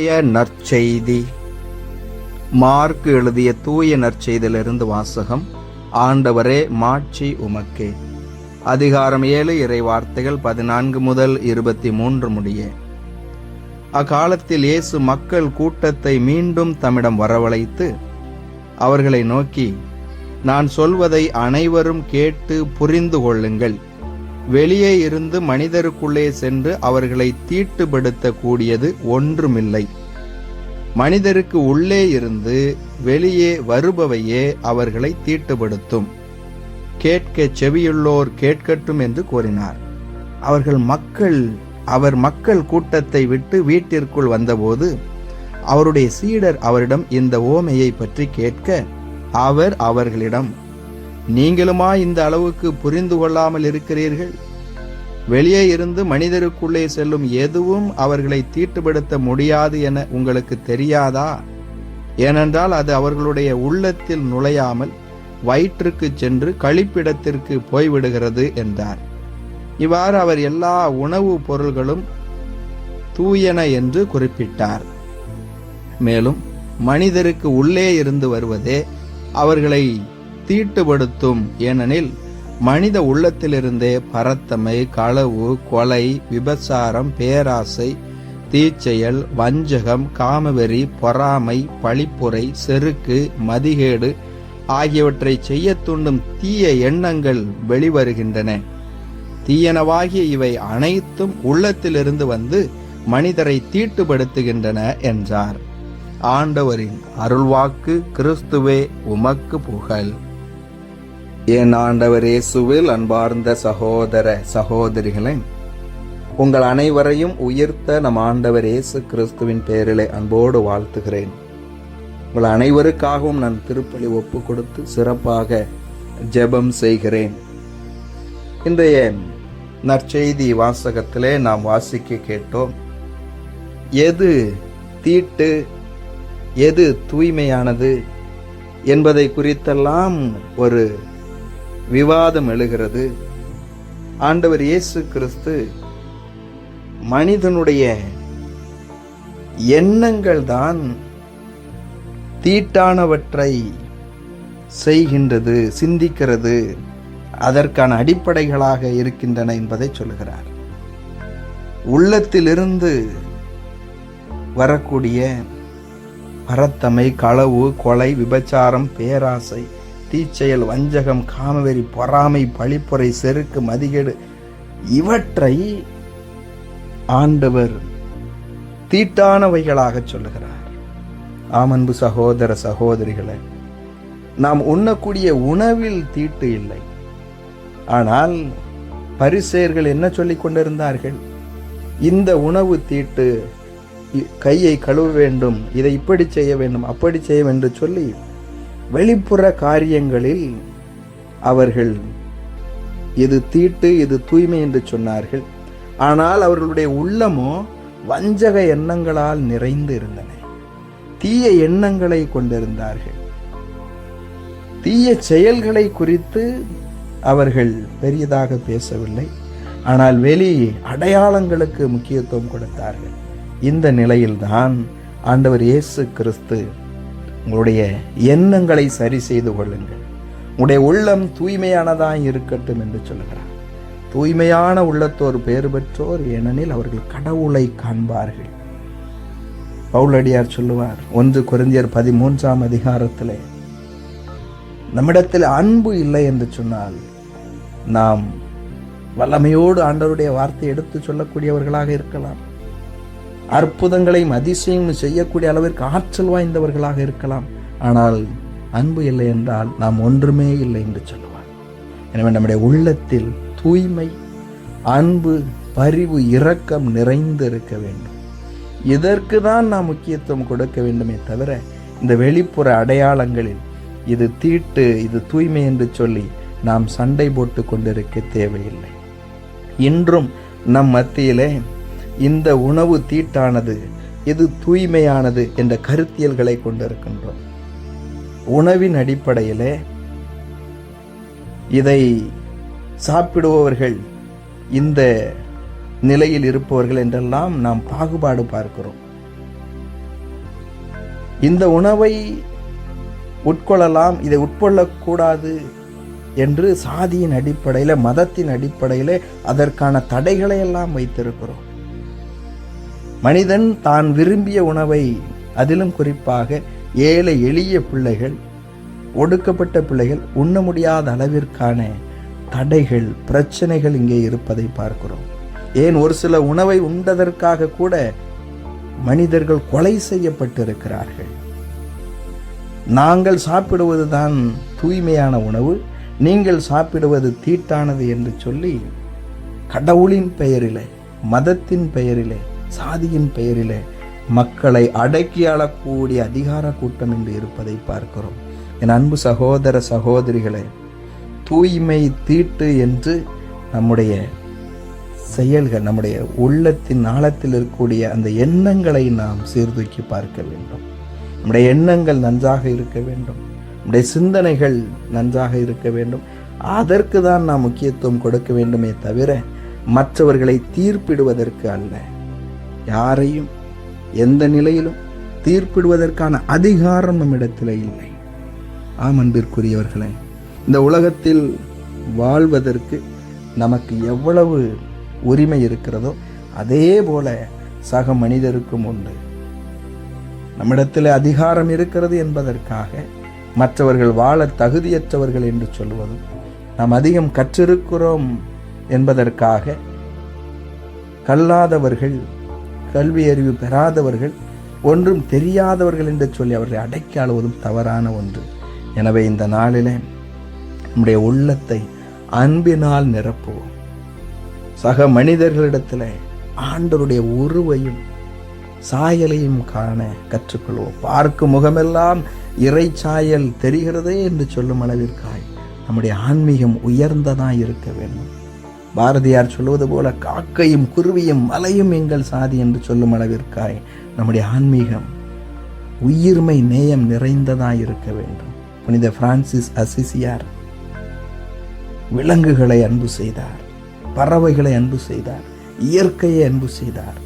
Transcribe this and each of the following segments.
இன்றைய நற்செய்தி. மார்க் எழுதிய தூய நற்செய்தியிலிருந்து வாசகம் ஆண்டவரே மாட்சி உமக்கே. அதிகாரம் ஏழு இறை வார்த்தைகள் பதினான்கு முதல் இருபத்தி மூன்று முடிய. அக்காலத்தில் இயேசு மக்கள் கூட்டத்தை மீண்டும் தம்மிடம் வரவழைத்து அவர்களை நோக்கி நான் சொல்வதை அனைவரும் கேட்டு புரிந்து கொள்ளுங்கள். வெளியே இருந்து மனிதருக்குள்ளே சென்று அவர்களை தீட்டுப்படுத்தக்கூடியது ஒன்றுமில்லை. மனிதருக்கு உள்ளே இருந்து வெளியே வருபவையே அவர்களை தீட்டுப்படுத்தும். கேட்க செவியுள்ளோர் கேட்கட்டும் என்று கூறினார். அவர்கள் மக்கள் அவர் மக்கள் கூட்டத்தை விட்டு வீட்டிற்குள் வந்தபோது அவருடைய சீடர் அவரிடம் இந்த ஓமையை பற்றி கேட்க அவர் அவர்களிடம் நீங்களுமா இந்த அளவுக்கு புரிந்து கொள்ளாமல் இருக்கிறீர்கள்? வெளியே இருந்து மனிதருக்குள்ளே செல்லும் எதுவும் அவர்களை தீட்டுப்படுத்த முடியாது என உங்களுக்கு தெரியாதா? ஏனென்றால் அது அவர்களுடைய உள்ளத்தில் நுழையாமல் வயிற்றுக்கு சென்று கழிப்பிடத்திற்கு போய்விடுகிறது என்றார். இவ்வாறு அவர் எல்லா உணவுப் பொருள்களும் தூயன என்று குறிப்பிட்டார். மேலும் மனிதருக்கு உள்ளே இருந்து வருவதே அவர்களை தீட்டுப்படுத்தும். ஏனெனில் மனித உள்ளத்திலிருந்தே பரத்தமை களவு கொலை விபசாரம் பேராசை தீச்செயல் வஞ்சகம் காமவெறி பொறாமை பழிப்புரை செருக்கு மதிகேடு ஆகியவற்றை செய்ய தூண்டும் தீய எண்ணங்கள் வெளிவருகின்றன. தீயனவாகிய இவை அனைத்தும் உள்ளத்திலிருந்து வந்து மனிதரை தீட்டுப்படுத்துகின்றன என்றார். ஆண்டவரின் அருள்வாக்கு கிறிஸ்துவே உமக்கு புகழ். என் ஆண்டவர் இயேசுவில் அன்பார்ந்த சகோதர சகோதரிகளே உங்கள் அனைவரையும் உயர்த்த நம் ஆண்டவர் இயேசு கிறிஸ்துவின் பெயரிலே அன்போடு வாழ்த்துகிறேன். உங்கள் அனைவருக்காகவும் நான் திருப்பலி ஒப்பு கொடுத்து சிறப்பாக ஜெபம் செய்கிறேன். இன்றைய நற்செய்தி வாசகத்திலே நாம் வாசிக்க கேட்டோம் எது தீட்டு எது தூய்மையானது என்பதை குறித்தெல்லாம் ஒரு விவாதம் எழுகிறது. ஆண்டவர் இயேசு கிறிஸ்து மனிதனுடைய எண்ணங்கள் தான் தீட்டானவற்றை செய்கின்றது சிந்திக்கிறது அதற்கான அடிப்படைகளாக இருக்கின்றன என்பதை சொல்லுகிறார் உள்ளத்திலிருந்து வரக்கூடிய பரத்தமை களவு கொலை விபச்சாரம் பேராசை தீச்செயல் வஞ்சகம் காமவெறி பொறாமை பழிப்புரை செருக்கு மதிகேடு இவற்றை ஆண்டவர் தீட்டானவைகளாக சொல்லுகிறார். ஆமன்பு சகோதர சகோதரிகளை நாம் உண்ணக்கூடிய உணவில் தீட்டு இல்லை. ஆனால் பரிசெயர்கள் என்ன சொல்லிக் கொண்டிருந்தார்கள்? இந்த உணவு தீட்டு கையை கழுவ வேண்டும் இதை இப்படி செய்ய வேண்டும் அப்படி செய்ய வேண்டும் என்று சொல்லி வெளிப்புற காரியங்களில் அவர்கள் இது தீட்டு இது தூய்மை என்று சொன்னார்கள். ஆனால் அவர்களுடைய உள்ளமோ வஞ்சக எண்ணங்களால் நிறைந்து இருந்தன. தீய எண்ணங்களை கொண்டிருந்தார்கள். தீய செயல்களை குறித்து அவர்கள் பெரியதாக பேசவில்லை. ஆனால் வெளி அடையாளங்களுக்கு முக்கியத்துவம் கொடுத்தார்கள். இந்த நிலையில்தான் ஆண்டவர் இயேசு கிறிஸ்து உங்களுடைய எண்ணங்களை சரி செய்து கொள்ளுங்கள். உங்களுடைய உள்ளம் தூய்மையானதாக இருக்கட்டும் என்று சொல்கிறார் தூய்மையான உள்ளத்தோர் பேறு பெற்றோர் ஏனெனில் அவர்கள் கடவுளை காண்பார்கள். பவுலடியார் சொல்லுவார் ஒன்று குறைந்தியர் பதிமூன்றாம் அதிகாரத்தில் நம்மிடத்தில் அன்பு இல்லை என்று சொன்னால் நாம் வல்லமையோடு ஆண்டவருடைய வார்த்தை எடுத்து சொல்லக்கூடியவர்களாக இருக்கலாம். அற்புதங்களையும் அதிசயம் செய்யக்கூடிய அளவிற்கு ஆற்றல் வாய்ந்தவர்களாக இருக்கலாம். ஆனால் அன்பு இல்லை என்றால் நாம் ஒன்றுமே இல்லை என்று சொல்லுவார். எனவே நம்முடைய உள்ளத்தில் தூய்மை அன்பு பரிவு இரக்கம் நிறைந்து இருக்க வேண்டும். இதற்கு தான் நாம் முக்கியத்துவம் கொடுக்க வேண்டுமே தவிர இந்த வெளிப்புற அடையாளங்களில் இது தீட்டு இது தூய்மை என்று சொல்லி நாம் சண்டை போட்டு கொண்டிருக்க தேவையில்லை. இன்றும் நம் மத்தியிலே இந்த உணவு தீட்டானது இது தூய்மையானது என்ற கருத்தியல்களை கொண்டிருக்கின்றோம். உணவின் அடிப்படையிலே இதை சாப்பிடுபவர்கள் இந்த நிலையில் இருப்பவர்கள் என்றெல்லாம் நாம் பாகுபாடு பார்க்கிறோம். இந்த உணவை உட்கொள்ளலாம் இதை உட்கொள்ளக்கூடாது என்று சாதியின் அடிப்படையில் மதத்தின் அடிப்படையில் அதற்கான தடைகளை எல்லாம் வைத்திருக்கிறோம். மனிதன் தான் விரும்பிய உணவை அதிலும் குறிப்பாக ஏழை எளிய பிள்ளைகள் ஒடுக்கப்பட்ட பிள்ளைகள் உண்ண முடியாத அளவிற்கான தடைகள் பிரச்சனைகள் இங்கே இருப்பதை பார்க்கிறோம். ஏன் ஒரு சில உணவை உண்டதற்காக கூட மனிதர்கள் கொலை செய்யப்பட்டிருக்கிறார்கள். நாங்கள் சாப்பிடுவதுதான் தூய்மையான உணவு நீங்கள் சாப்பிடுவது தீட்டானது என்று சொல்லி கடவுளின் பெயரிலே மதத்தின் பெயரிலே சாதியின் பெயரிலே மக்களை அடக்கி ஆளக்கூடிய அதிகார கூட்டம் என்று இருப்பதை பார்க்கிறோம். என் அன்பு சகோதர சகோதரிகளே தூய்மை தீட்டு என்று நம்முடைய செயல்கள் நம்முடைய உள்ளத்தின் ஆழத்தில் இருக்கக்கூடிய அந்த எண்ணங்களை நாம் சீர்தூக்கி பார்க்க வேண்டும். நம்முடைய எண்ணங்கள் நன்றாக இருக்க வேண்டும். நம்முடைய சிந்தனைகள் நன்றாக இருக்க வேண்டும். அதற்கு தான் நாம் முக்கியத்துவம் கொடுக்க வேண்டுமே தவிர மற்றவர்களை தீர்ப்பிடுவதற்கு அல்ல. யாரையும் எந்த நிலையிலும் தீர்ப்பிடுவதற்கான அதிகாரம் நம்மிடத்தில் இல்லை. ஆம் அன்பிற்குரியவர்களே இந்த உலகத்தில் வாழ்வதற்கு நமக்கு எவ்வளவு உரிமை இருக்கிறதோ அதே போல சக மனிதருக்கும் உண்டு. நம்மிடத்தில் அதிகாரம் இருக்கிறது என்பதற்காக மற்றவர்கள் வாழ தகுதியற்றவர்கள் என்று சொல்வதும் நாம் அதிகம் கற்றிருக்கிறோம் என்பதற்காக கல்லாதவர்கள் கல்வி அறிவு பெறாதவர்கள் ஒன்றும் தெரியாதவர்கள் என்று சொல்லி அவர்களை அடக்கி ஆளுவதும் தவறான ஒன்று. எனவே இந்த நாளிலே நம்முடைய உள்ளத்தை அன்பினால் நிரப்புவோம். சக மனிதர்களிடத்தில் ஆண்டருடைய உருவையும் சாயலையும் காண கற்றுக்கொள்வோம். பார்க்கும் முகமெல்லாம் இறை சாயல் தெரிகிறதே என்று சொல்லும் அளவிற்காய் நம்முடைய ஆன்மீகம் உயர்ந்ததாக இருக்க வேண்டும். பாரதியார் சொல்வது போல காக்கையும் குருவியும் மலையும் எங்கள் சாதி என்று சொல்லும் அளவிற்காய் நம்முடைய ஆன்மீகம் உயிர்மை நேயம் நிறைந்ததாய் இருக்க வேண்டும். புனித பிரான்சிஸ் அசிசியார் விலங்குகளை அன்பு செய்தார் பறவைகளை அன்பு செய்தார் இயற்கையை அன்பு செய்தார்.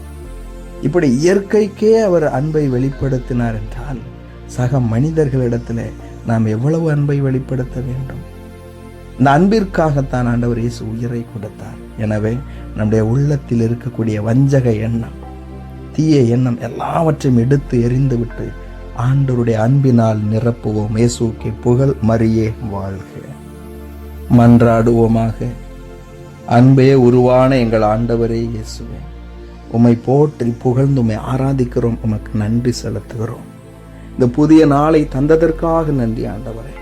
இப்படி இயற்கைக்கே அவர் அன்பை வெளிப்படுத்தினார் என்றால் சக மனிதர்களிடத்தில் நாம் எவ்வளவு அன்பை வெளிப்படுத்த வேண்டும்? இந்த அன்பிற்காகத்தான் ஆண்டவர் இயேசு உயிரை கொடுத்தார். எனவே நம்முடைய உள்ளத்தில் இருக்கக்கூடிய வஞ்சக எண்ணம் தீய எண்ணம் எல்லாவற்றையும் எடுத்து எரிந்துவிட்டு ஆண்டவருடைய அன்பினால் நிரப்புவோம். இயேசுக்கு புகழ் மறியே வாழ்க. மன்றாடுவோமாக. அன்பே உருவான எங்கள் ஆண்டவரே இயேசுவே. உம்மை போற்றி புகழ்ந்து உம்மை ஆராதிக்கிறோம். உமக்கு நன்றி செலுத்துகிறோம். இந்த புதிய நாளை தந்ததற்காக நன்றி ஆண்டவரே.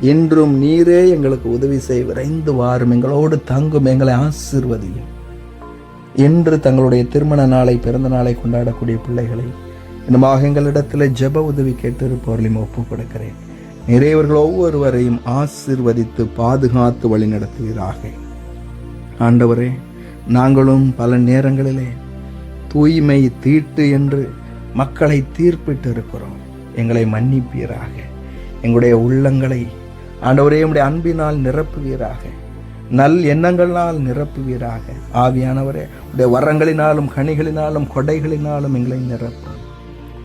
இன்றும் நீரே எங்களுக்கு உதவி செய் விரைந்து வாரும். எங்களோடு தங்கும் எங்களை ஆசிர்வதியும். இன்று தங்களுடைய திருமண நாளை பிறந்த நாளை கொண்டாடக்கூடிய பிள்ளைகளை இன்னமாக எங்களிடத்தில் ஜெப உதவி கேட்டிருப்பவர்களையும் ஒப்புக் கொடுக்கிறேன். நிறையவர்கள் ஒவ்வொருவரையும் ஆசிர்வதித்து பாதுகாத்து வழி நடத்துவீராக ஆண்டவரே நாங்களும் பல நேரங்களிலே தூய்மை தீட்டு என்று மக்களை தீர்ப்பிட்டு இருக்கிறோம் எங்களை மன்னிப்பீராக. எங்களுடைய உள்ளங்களை ஆண்டவரே உடைய அன்பினால் நிரப்புவீராக. நல் எண்ணங்களால் நிரப்புவீராக. ஆவியானவரே உடைய வரங்களினாலும் கனிகளினாலும் கொடைகளினாலும் எங்களை நிரப்பும்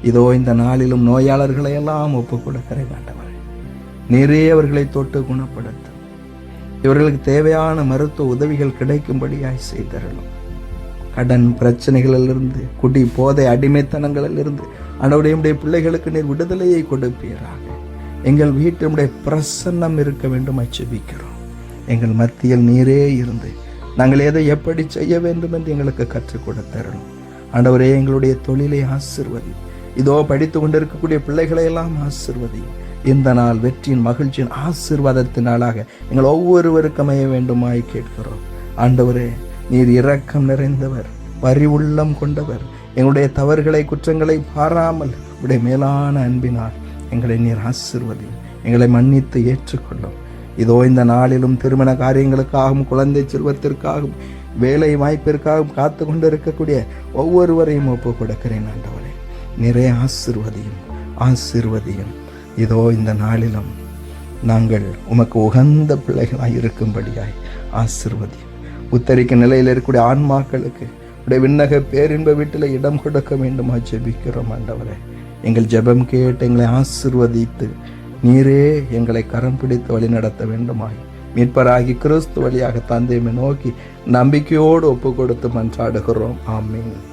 இதோ இந்த நாளிலும் நோயாளர்களை எல்லாம் ஒப்புக் கொடுக்கிறேன் ஆண்டவரே. நிறைய அவர்களை தொட்டு குணப்படுத்தும் இவர்களுக்கு தேவையான மருத்துவ உதவிகள் கிடைக்கும்படியாய் செய்தரலும் கடன் பிரச்சனைகளிலிருந்து குடி போதை அடிமைத்தனங்களிலிருந்து ஆண்டவருடைய பிள்ளைகளுக்கு நீர் விடுதலையை கொடுப்பீராக. எங்கள் வீட்டினுடைய பிரசன்னம் இருக்க வேண்டும் அச்சுபிக்கிறோம். எங்கள் மத்தியில் நீரே இருந்து நாங்கள் எதை எப்படி செய்ய வேண்டும் என்று எங்களுக்கு கற்றுக் கொடுத்தரணும் ஆண்டவரே எங்களுடைய தொழிலை ஆசிர்வதி. இதோ படித்து கொண்டிருக்கக்கூடிய பிள்ளைகளை எல்லாம் ஆசிர்வதி. இந்த நாள் வெற்றியின் மகிழ்ச்சியின் ஆசிர்வாதத்தின் நாளாக எங்கள் ஒவ்வொருவருக்கும் அமைய வேண்டுமாய் கேட்கிறோம். ஆண்டவரே நீர் இரக்கம் நிறைந்தவர் வரி உள்ளம் கொண்டவர். எங்களுடைய தவறுகளை குற்றங்களை பாராமல் உடைய மேலான அன்பினால் எங்களை நீர் ஆசிர்வதி எங்களை மன்னித்து ஏற்றுக்கொள்ளும். இதோ இந்த நாளிலும் திருமண காரியங்களுக்காகவும் குழந்தை செல்வத்திற்காகவும் வேலை வாய்ப்பிற்காகவும் காத்து கொண்டு இருக்கக்கூடிய ஒவ்வொருவரையும் ஒப்பு கொடுக்கிறேன் ஆண்டவரே. நிறைய ஆசிர்வதியும் ஆசிர்வதியும். இதோ இந்த நாளிலும் நாங்கள் உமக்கு உகந்த பிள்ளைகளாய் இருக்கும்படியாய் ஆசிர்வதியும். உத்தரிக்க நிலையில் இருக்கக்கூடிய ஆன்மாக்களுக்கு உடைய விண்ணக பேரின்ப வீட்டில் இடம் கொடுக்க வேண்டுமா ஜெபிக்கிறோம் ஆண்டவரே. எங்கள் ஜெபம் கேட்டு எங்களை ஆசிர்வதித்து நீரே எங்களை கரம் பிடித்து வழி நடத்த வேண்டுமாய். மீட்பராகி கிறிஸ்து வழியாக தந்தையுமே நோக்கி நம்பிக்கையோடு ஒப்பு கொடுத்து மன்றாடுகிறோம். ஆமீன்.